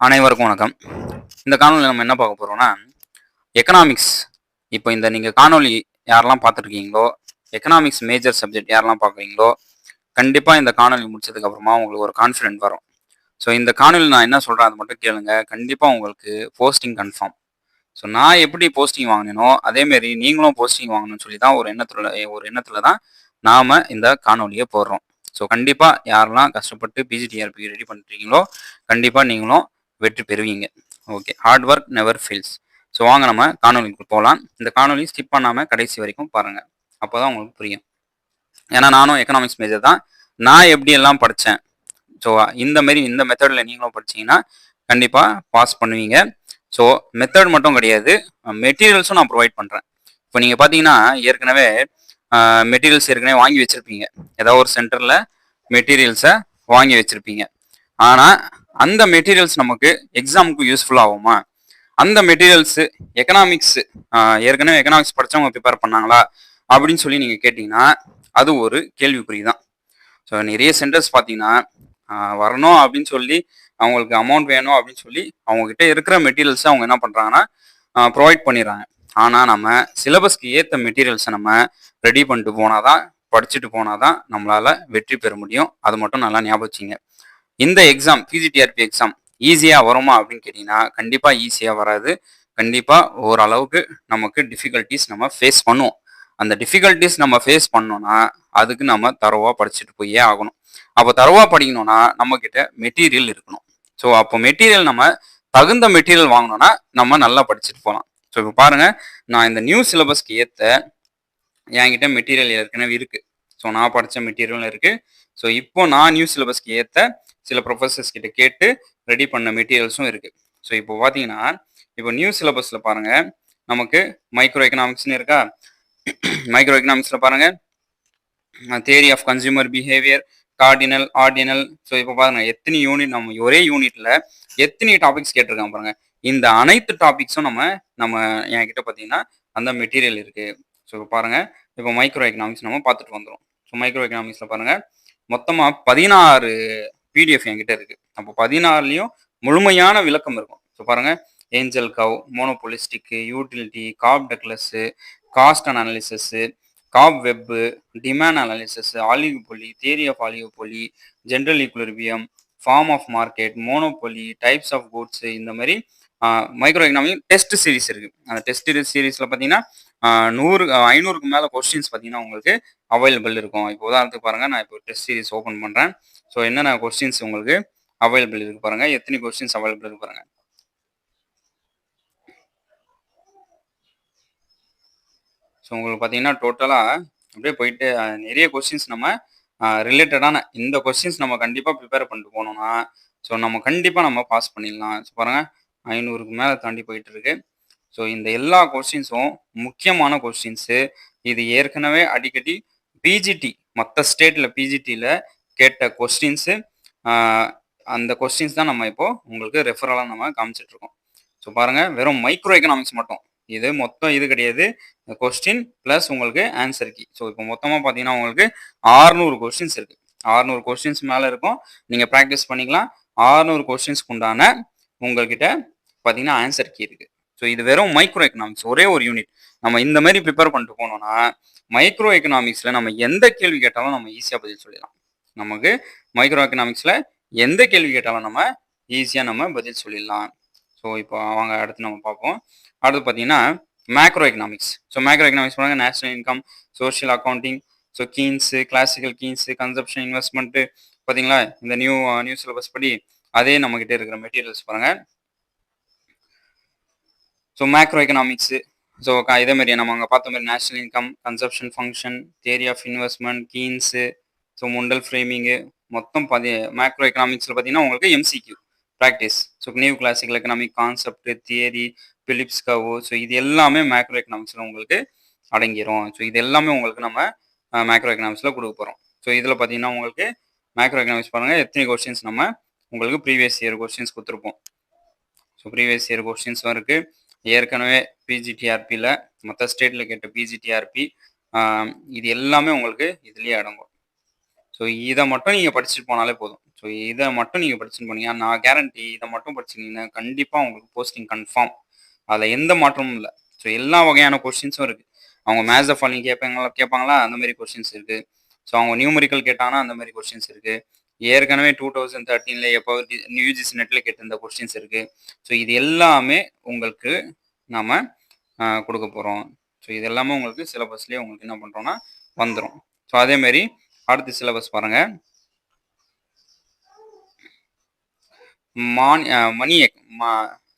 அனைவருக்கும் வணக்கம். இந்த காணொலியில் நம்ம என்ன பார்க்க போகிறோம்னா எக்கனாமிக்ஸ் இப்போ இந்த நீங்கள் காணொளி யாரெல்லாம் பார்த்துருக்கீங்களோ எக்கனாமிக்ஸ் மேஜர் சப்ஜெக்ட் யாரெல்லாம் பார்க்குறீங்களோ கண்டிப்பாக இந்த காணொலி முடிச்சதுக்கப்புறமா உங்களுக்கு ஒரு கான்ஃபிடென்ட் வரும். ஸோ இந்த காணொலி நான் என்ன சொல்கிறேன் அதை மட்டும் கேளுங்க. கண்டிப்பாக உங்களுக்கு போஸ்டிங் கன்ஃபார்ம் ஸோ நான் எப்படி போஸ்டிங் வாங்கினோ அதேமாரி நீங்களும் போஸ்டிங் வாங்கணும்னு சொல்லி தான் ஒரு எண்ணத்தில் ஒரு எண்ணத்தில் தான் நாம் இந்த காணொலியை போடுறோம். ஸோ கண்டிப்பாக யாரெல்லாம் கஷ்டப்பட்டு பிஜிடிஆர்பி ரெடி பண்ணுறீங்களோ கண்டிப்பாக நீங்களும் வெற்றி பெறுவீங்க. Okay hard work never fails so வாங்க நம்ம காணொலிக்கு போகலாம். இந்த காணொலி ஸ்கிப் பண்ணாமல் கடைசி வரைக்கும் பாருங்கள் அப்போ தான் உங்களுக்கு புரியும். ஏன்னா நானும் எக்கனாமிக்ஸ் மேஜர் தான். நான் எப்படி எல்லாம் படித்தேன் ஸோ இந்த மாரி இந்த மெத்தடில் நீங்களும் படிச்சீங்கன்னா கண்டிப்பாக பாஸ் பண்ணுவீங்க. ஸோ மெத்தட் மட்டும் கிடையாது. மெட்டீரியல்ஸும் நான் ப்ரொவைட் பண்ணுறேன் இப்போ நீங்கள் பார்த்தீங்கன்னா ஏற்கனவே மெட்டீரியல்ஸ் ஏற்கனவே வாங்கி வச்சுருப்பீங்க. ஏதாவது ஒரு சென்டரில் மெட்டீரியல்ஸை வாங்கி வச்சுருப்பீங்க. ஆனால் அந்த மெட்டீரியல்ஸ் நமக்கு எக்ஸாமுக்கு யூஸ்ஃபுல் ஆகுமா? அந்த மெட்டீரியல்ஸு எக்கனாமிக்ஸ் ஏற்கனவே எக்கனாமிக்ஸ் படித்தவங்க ப்ரிப்பேர் பண்ணாங்களா? அப்படின்னு சொல்லி நீங்கள் கேட்டிங்கன்னா அது ஒரு கேள்விக்குறி தான். ஸோ நிறைய சென்டர்ஸ் பார்த்தீங்கன்னா வரணும் அப்படின்னு சொல்லி அவங்களுக்கு அமௌண்ட் வேணும் அப்படின்னு சொல்லி அவங்கக்கிட்ட இருக்கிற மெட்டீரியல்ஸை அவங்க என்ன பண்ணுறாங்கன்னா ப்ரொவைட் பண்ணிடுறாங்க. ஆனால் நம்ம சிலபஸ்க்கு ஏற்ற மெட்டீரியல்ஸை நம்ம ரெடி பண்ணிட்டு போனால் தான் படிச்சுட்டு போனால் தான் நம்மளால் வெற்றி பெற முடியும். அது மட்டும் நல்லா ஞாபகம் வச்சுங்க. இந்த எக்ஸாம் பிஜிடிஆர்பி எக்ஸாம் ஈஸியாக வருமா அப்படின்னு கேட்டிங்கன்னா கண்டிப்பாக ஈஸியாக வராது. கண்டிப்பாக ஓரளவுக்கு நமக்கு டிஃபிகல்ட்டிஸ் நம்ம ஃபேஸ் பண்ணுவோம். அந்த டிஃபிகல்ட்டிஸ் நம்ம ஃபேஸ் பண்ணோம்னா அதுக்கு நம்ம தரவாக படிச்சுட்டு போயே ஆகணும். அப்போ தரவாக படிக்கணும்னா நம்மக்கிட்ட மெட்டீரியல் இருக்கணும். ஸோ அப்போ மெட்டீரியல் நம்ம தகுந்த மெட்டீரியல் வாங்கினோன்னா நம்ம நல்லா படிச்சுட்டு போகலாம் ஸோ இப்போ பாருங்கள் நான் இந்த நியூ சிலபஸ்க்கு ஏற்ற என்கிட்ட மெட்டீரியல் ஏற்கனவே இருக்குது ஸோ நான் படித்த மெட்டீரியலும் இருக்குது ஸோ இப்போ நான் நியூ சிலபஸ்க்கு ஏற்ற சில ப்ரொஃபஸர்ஸ் கிட்ட கேட்டு ரெடி பண்ண மெட்டீரியல்ஸும் இருக்குது ஸோ இப்போ பார்த்தீங்கன்னா இப்போ நியூ சிலபஸில் பாருங்கள் நமக்கு மைக்ரோ எக்கனாமிக்ஸ்னு இருக்கா? மைக்ரோ எக்கனாமிக்ஸில் பாருங்கள் theory of consumer behaviour cardinal ordinal so இப்போ பாருங்கள் எத்தனை யூனிட் நம்ம ஒரே யூனிட்டில் எத்தனை டாபிக்ஸ் கேட்டிருக்காங்க பாருங்கள் இந்த அனைத்து டாபிக்ஸும் நம்ம நம்ம என்கிட்ட பார்த்தீங்கன்னா அந்த மெட்டீரியல் இருக்குது ஸோ இப்போ பாருங்கள் இப்போ மைக்ரோ எக்கனாமிக்ஸ் நம்ம பார்த்துட்டு வந்துடும் ஸோ மைக்ரோ எக்கனாமிக்ஸில் பாருங்கள் மொத்தமாக பதினாறு பிடிஎஃப் என்கிட்ட இருக்கு. அப்போ பதினாறுலையும் முழுமையான விளக்கம் இருக்கும். ஸோ பாருங்க Engel curve monopolistic utility Cobb Douglas cost and cobweb demand analysis oligopoly theory of oligopoly general equilibrium form of market monopoly types of goods இந்த மாதிரி மைக்ரோ எக்கனாமிக் டெஸ்ட் சீரிஸ் இருக்கு. அந்த டெஸ்ட் சீரிஸில் பார்த்தீங்கன்னா நூறு ஐநூறுக்கு மேலே கொஸ்டின்ஸ் பார்த்தீங்கன்னா உங்களுக்கு அவைலபிள் இருக்கும். இப்போ உதாரணத்துக்கு பாருங்கள் நான் இப்போ டெஸ்ட் சீரிஸ் ஓப்பன் பண்ணுறேன் ஸோ என்னென்ன கொஸ்டின்ஸ் உங்களுக்கு அவைலபிள் இருக்கு பாருங்கள் எத்தனை கொஸ்டின்ஸ் அவைலபிள் இருக்கு பாருங்கள் ஸோ உங்களுக்கு பார்த்தீங்கன்னா டோட்டலாக அப்படியே போயிட்டு நிறைய கொஸ்டின்ஸ் நம்ம ரிலேட்டடான இந்த கொஸ்டின்ஸ் நம்ம கண்டிப்பாக ப்ரிப்பேர் பண்ணிட்டு போனோம்னா ஸோ நம்ம கண்டிப்பாக நம்ம பாஸ் பண்ணிடலாம். ஸோ பாருங்கள் ஐநூறுக்கு மேலே தாண்டி போயிட்டு இருக்கு. ஸோ இந்த எல்லா கொஸ்டின்ஸும் முக்கியமான கொஸ்டின்ஸு இது ஏற்கனவே அடிக்கடி பிஜிடி மற்ற ஸ்டேட்டில் பிஜிடியில் கேட்ட கொஸ்டின்ஸு அந்த கொஸ்டின்ஸ் தான் நம்ம இப்போ உங்களுக்கு ரெஃபரலாக நம்ம காமிச்சிட்டு இருக்கோம். ஸோ பாருங்கள் வெறும் மைக்ரோ எக்கனாமிக்ஸ் மட்டும். இது மொத்தம் இது கிடையாது. கொஸ்டின் ப்ளஸ் உங்களுக்கு ஆன்சர் கி ஸோ இப்போ மொத்தமாக பார்த்தீங்கன்னா உங்களுக்கு ஆறுநூறு கொஸ்டின்ஸ் இருக்குது ஆறுநூறு கொஸ்டின்ஸ் மேலே இருக்கும். நீங்கள் ப்ராக்டிஸ் பண்ணிக்கலாம். ஆறுநூறு கொஸ்டின்ஸ்க்கு உண்டான உங்கள்கிட்ட பார்த்தீங்கன்னா ஆன்சர் கீ இருக்குது ஸோ இது வெறும் மைக்ரோ எக்கனாமிக்ஸ் ஒரே ஒரு யூனிட் நம்ம இந்த மாதிரி ப்ரிப்பேர் பண்ணிட்டு போனோம்னா மைக்ரோ எக்கனாமிக்ஸில் நம்ம எந்த கேள்வி கேட்டாலும் நம்ம ஈஸியாக பதில் சொல்லிடலாம். நமக்கு மைக்ரோ எக்கனாமிக்ஸில் எந்த கேள்வி கேட்டாலும் நம்ம ஈஸியாக நம்ம பதில் சொல்லிடலாம். ஸோ இப்போ அவங்க அடுத்து நம்ம பார்ப்போம். அடுத்து பார்த்தீங்கன்னா macro economics so macro economics பாருங்க national income social accounting so Keynes classical Keynes consumption investment பார்த்தீங்களா? இந்த நியூ நியூ சிலபஸ் படி அதே நம்மக்கிட்ட இருக்கிற மெட்டீரியல்ஸ் பாருங்கள் ஸோ மேக்ரோ எக்கனாமிக்ஸு ஸோ இதே மாதிரி நம்ம அங்கே பார்த்த மாதிரி national income consumption function theory of investment Keynes so Mundell Fleming மொத்தம் பதி மேக்ரோ எக்கனாமிக்ஸில் பார்த்தீங்கன்னா உங்களுக்கு MCQ practice so new classical economic concept theory Phillips curve so இது எல்லாமே மேக்ரோ எக்கனாமிக்ஸில் உங்களுக்கு அடங்கிரும். ஸோ இது எல்லாமே உங்களுக்கு நம்ம மேக்ரோ எக்கனாமிக்ஸில் கொடுக்க போகிறோம் ஸோ இதில் பார்த்தீங்கன்னா உங்களுக்கு மேக்ரோ எக்கனாமிக்ஸ் பாருங்கள் எத்தனை கொஸ்டின்ஸ் நம்ம உங்களுக்கு ப்ரீவியஸ் இயர் கொஸ்டின்ஸ் கொடுத்துருப்போம். ஸோ ப்ரீவியஸ் இயர் கொஸ்டின்ஸும் இருக்குது ஏற்கனவே பிஜிடிஆர்பியில் மற்ற ஸ்டேட்டில் கேட்ட பிஜிடிஆர்பி இது எல்லாமே உங்களுக்கு இதுலேயே அடங்கும். ஸோ இதை மட்டும் நீங்கள் படிச்சுட்டு போனாலே போதும். ஸோ இதை மட்டும் நீங்கள் படிச்சுட்டு போனீங்க நான் கேரண்டி இதை மட்டும் படிச்சிங்கன்னா கண்டிப்பாக உங்களுக்கு போஸ்டிங் கன்ஃபார்ம் அதில் எந்த மாற்றமும் இல்லை. ஸோ எல்லா வகையான கொஸ்டின்ஸும் இருக்குது அவங்க மேத்ஸ் ஃபாலோயிங் கேட்பாங்களா? கேட்பாங்களா? அந்த மாதிரி கொஸ்டின்ஸ் இருக்குது ஸோ அவங்க நியூமரிக்கல் கேட்டாங்கன்னா அந்த மாதிரி கொஸ்டின்ஸ் இருக்குது ஏற்கனவே டூ தௌசண்ட் தேர்ட்டீனில் எப்போ நியூஜிஸ் நெட்டில் கேட்டிருந்த கொஸ்டின்ஸ் இருக்குது ஸோ இது எல்லாமே உங்களுக்கு நாம் கொடுக்க போகிறோம் ஸோ இது எல்லாமே உங்களுக்கு சிலபஸ்லேயே உங்களுக்கு என்ன பண்ணுறோன்னா வந்துடும் ஸோ அதேமாரி அடுத்த சிலபஸ் பாருங்கள் money money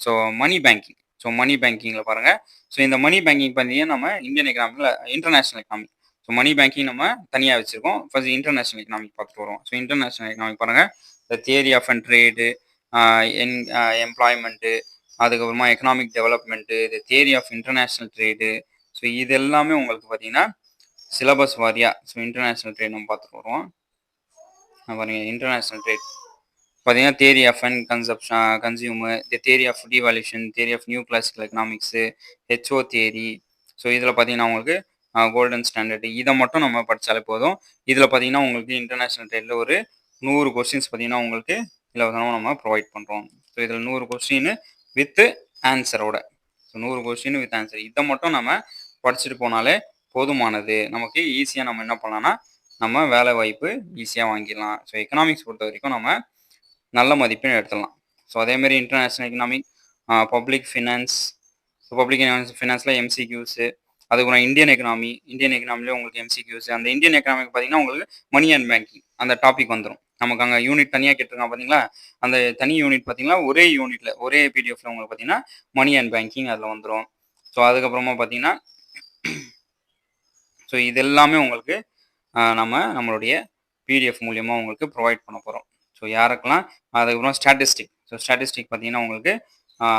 so money banking so money பேங்கிங்கில் பாருங்கள் ஸோ இந்த மணி பேங்கிங் பார்த்தீங்கன்னா நம்ம Indian எக்கனாமிக்கில் international economic so money banking நம்ம தனியாக வச்சுருக்கோம். ஃபர்ஸ்ட் இன்டர்நேஷ்னல் எக்கனாமிக் பார்த்துட்டு வரோம் ஸோ இன்டர்நேஷ்னல் எக்கனாமிக் பாருங்கள் the theory of and trade and employment அதுக்கப்புறமா economic development the theory of international trade so இது எல்லாமே உங்களுக்கு பார்த்தீங்கன்னா சிலபஸ் வாரியாக ஸோ இன்டர்நேஷ்னல் ட்ரேட் நம்ம பார்த்துட்டு வருவோம். பாருங்கள் இன்டர்நேஷ்னல் ட்ரேட் பார்த்தீங்கன்னா theory of and consumption consumer the theory of devaluation theory of new classical economics HO theory so இதில் பார்த்தீங்கன்னா உங்களுக்கு கோல்டன் ஸ்டாண்டர்டு இதை மட்டும் நம்ம படித்தாலே போதும். இதில் பார்த்தீங்கன்னா உங்களுக்கு இன்டர்நேஷ்னல் ட்ரேடில் ஒரு நூறு கொஸ்டின்ஸ் பார்த்தீங்கன்னா உங்களுக்கு இலவசமாக நம்ம ப்ரொவைட் பண்ணுறோம் ஸோ இதில் நூறு கொஸ்டின் வித்து ஆன்சரோட ஸோ நூறு கொஸ்டின் வித் ஆன்சர் இதை மட்டும் நம்ம படிச்சுட்டு போனாலே போதுமானது. நமக்கு ஈஸியாக நம்ம என்ன பண்ணலாம்னா நம்ம வேலை வாய்ப்பு ஈஸியாக வாங்கிடலாம். ஸோ எக்கனாமிக்ஸ் பொறுத்த வரைக்கும் நம்ம நல்ல மதிப்பெண் எடுத்துடலாம். ஸோ அதேமாரி international economic public finance so public ஃபினான்ஸில் MCQs அதுக்கப்புறம் இந்தியன் எக்கனாமி இந்தியன் எக்கனாமிலே உங்களுக்கு எம்சிக்யூஸ் அந்த இந்தியன் எக்கனாமிக் பார்த்தீங்கன்னா உங்களுக்கு மணி அண்ட் பேங்கிங் அந்த டாபிக் வந்துடும் நமக்கு அங்கே யூனிட் தனியாக கேட்டிருக்காங்க பார்த்தீங்களா அந்த தனி யூனிட் பார்த்தீங்கன்னா ஒரே யூனிட்டில் ஒரே பிடிஎஃப்ல உங்களுக்கு பார்த்தீங்கன்னா மணி அண்ட் பேங்கிங் அதில் வந்துடும் ஸோ அதுக்கப்புறமா பார்த்தீங்கன்னா ஸோ இது எல்லாமே உங்களுக்கு நம்ம நம்மளுடைய பிடிஎஃப் மூலியமாக உங்களுக்கு ப்ரொவைட் பண்ண போகிறோம் ஸோ யாருக்கெல்லாம் அதுக்கப்புறம் ஸ்டாட்டிஸ்டிக் ஸோ ஸ்டாட்டிஸ்டிக் பார்த்தீங்கன்னா உங்களுக்கு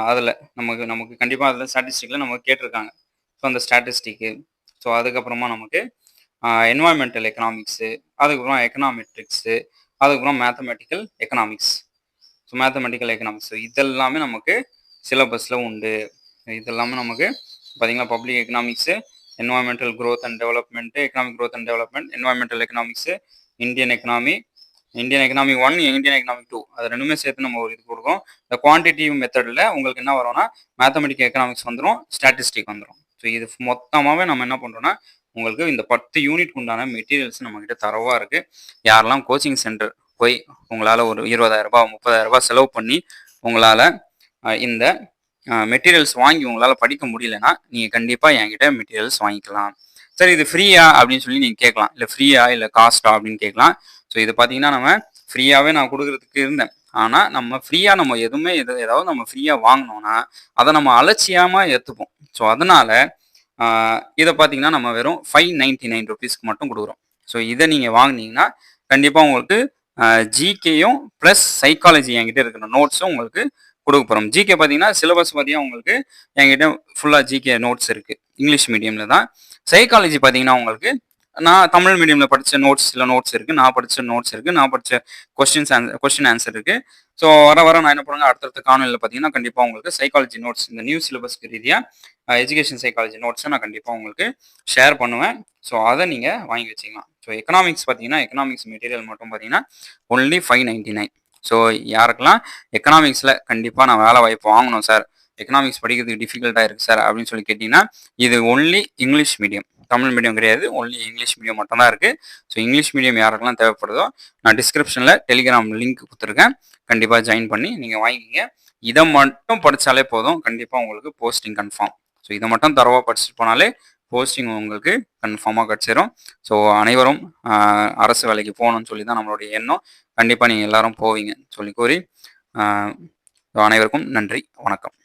அதில் நமக்கு நமக்கு கண்டிப்பாக அதில் ஸ்டாட்டிஸ்டிக்கில் நமக்கு கேட்டிருக்காங்க. ஸோ அந்த ஸ்டாட்டிஸ்டிக்கு ஸோ அதுக்கப்புறமா நமக்கு என்வாயன்மெண்டல் எக்கனாமிக்ஸு அதுக்கப்புறம் எக்கனாமெட்ரிக்ஸு அதுக்கப்புறம் mathematical economics so mathematical economics so இதெல்லாமே நமக்கு சிலபஸில் உண்டு. இதெல்லாமே நமக்கு பார்த்தீங்கன்னா public economics environmental growth and development economic growth and development environmental economics Indian economy Indian economic one Indian economic two அது ரெண்டுமே சேர்த்து நம்ம ஒரு இது கொடுக்கும் இந்த குவான்டிட்டிவ் மெத்தடில் உங்களுக்கு என்ன வரும்னா மேத்தமெட்டிக் எக்கனாமிக்ஸ் வந்துடும் ஸ்டாட்டிஸ்டிக் வந்துடும் ஸோ இது மொத்தமாகவே நம்ம என்ன பண்ணுறோம்னா உங்களுக்கு இந்த பத்து யூனிட் உண்டான மெட்டீரியல்ஸ் நம்மக்கிட்ட தரவாக இருக்குது யாரெல்லாம் கோச்சிங் சென்டர் போய் உங்களால் ஒரு இருபதாயிரரூபா முப்பதாயிரரூபா செலவு பண்ணி உங்களால் இந்த மெட்டீரியல்ஸ் வாங்கி உங்களால் படிக்க முடியலன்னா நீங்கள் கண்டிப்பாக என்கிட்ட மெட்டீரியல்ஸ் வாங்கிக்கலாம். சரி இது ஃப்ரீயா அப்படின்னு சொல்லி நீங்கள் கேட்கலாம். இல்லை ஃப்ரீயா இல்லை காஸ்டா அப்படின்னு கேட்கலாம். ஸோ இது பார்த்தீங்கன்னா நம்ம ஃப்ரீயாகவே நான் கொடுக்குறதுக்கு இருந்தேன். ஆனால் நம்ம ஃப்ரீயாக நம்ம எதுவுமே எது ஏதாவது நம்ம ஃப்ரீயாக வாங்கினோன்னா அதை நம்ம அலட்சியமாக ஏற்றுப்போம் ஸோ அதனால் இதை பார்த்தீங்கன்னா நம்ம வெறும் ஃபைவ் நைன்டி நைன் ருபீஸ்க்கு மட்டும் கொடுக்குறோம். ஸோ இதை நீங்கள் வாங்கினீங்கன்னா கண்டிப்பாக உங்களுக்கு ஜிகேயும் ப்ளஸ் சைக்காலஜி என்கிட்ட இருக்கிற நோட்ஸும் உங்களுக்கு கொடுக்க போகிறோம் ஜிகே பார்த்தீங்கன்னா சிலபஸ் பார்த்தீங்கன்னா உங்களுக்கு என்கிட்ட ஃபுல்லாக ஜிகே நோட்ஸ் இருக்குது இங்கிலீஷ் மீடியமில் தான். சைக்காலஜி பார்த்தீங்கன்னா உங்களுக்கு நான் தமிழ் மீடியமில் படித்த நோட்ஸ் சில நோட்ஸ் இருக்குது நான் படித்த நோட்ஸ் இருக்குது நான் படித்த கொஸ்டின்ஸ் ஆன்சர் கொஸ்டின் ஆன்சர் இருக்குது ஸோ வர வர நான் என்ன பண்ணுங்க அடுத்தடுத்த காணொலியில் பார்த்தீங்கன்னா கண்டிப்பாக உங்களுக்கு சைக்காலஜி நோட்ஸ் இந்த நியூ சிலபஸ்க்கு ரீதியாக எஜுகேஷன் சைக்காலஜி நோட்ஸை நான் கண்டிப்பாக உங்களுக்கு ஷேர் பண்ணுவேன். ஸோ அதை நீங்கள் வாங்கி வச்சுக்கலாம். ஸோ எக்கனாமிக்ஸ் பார்த்தீங்கன்னா எக்கனாமிக்ஸ் மெட்டீரியல் மட்டும் பார்த்தீங்கன்னா only five ninety nine so யாருக்கெல்லாம் எக்கனாமிக்ஸில் கண்டிப்பாக நான் வேலை வாய்ப்பு வாங்கணும் சார் எக்கனாமிக்ஸ் படிக்கிறதுக்கு டிஃபிகல்ட்டாக இருக்குது சார் அப்படின்னு சொல்லி கேட்டிங்கன்னா இது only English medium Tamil medium கிடையாது. ஒன்லி இங்கிலீஷ் மீடியம் மட்டும்தான் இருக்குது ஸோ இங்கிலீஷ் மீடியம் யாருக்கெல்லாம் தேவைப்படுதோ நான் டிஸ்கிரிப்ஷனில் டெலிகிராம் லிங்க் கொடுத்துருக்கேன். கண்டிப்பாக ஜாயின் பண்ணி நீங்கள் வாங்கிக்கிங்க. இதை மட்டும் படித்தாலே போதும். கண்டிப்பாக உங்களுக்கு போஸ்டிங் கன்ஃபார்ம் ஸோ இதை மட்டும் தரவாக படிச்சுட்டு போனாலே போஸ்டிங் உங்களுக்கு கன்ஃபார்மாக கிடச்சிரும். ஸோ அனைவரும் அரசு வேலைக்கு போகணும்னு சொல்லி தான் நம்மளுடைய எண்ணம். கண்டிப்பாக நீங்கள் எல்லாரும் போவீங்க சொல்லி கூறி அனைவருக்கும் நன்றி. வணக்கம்.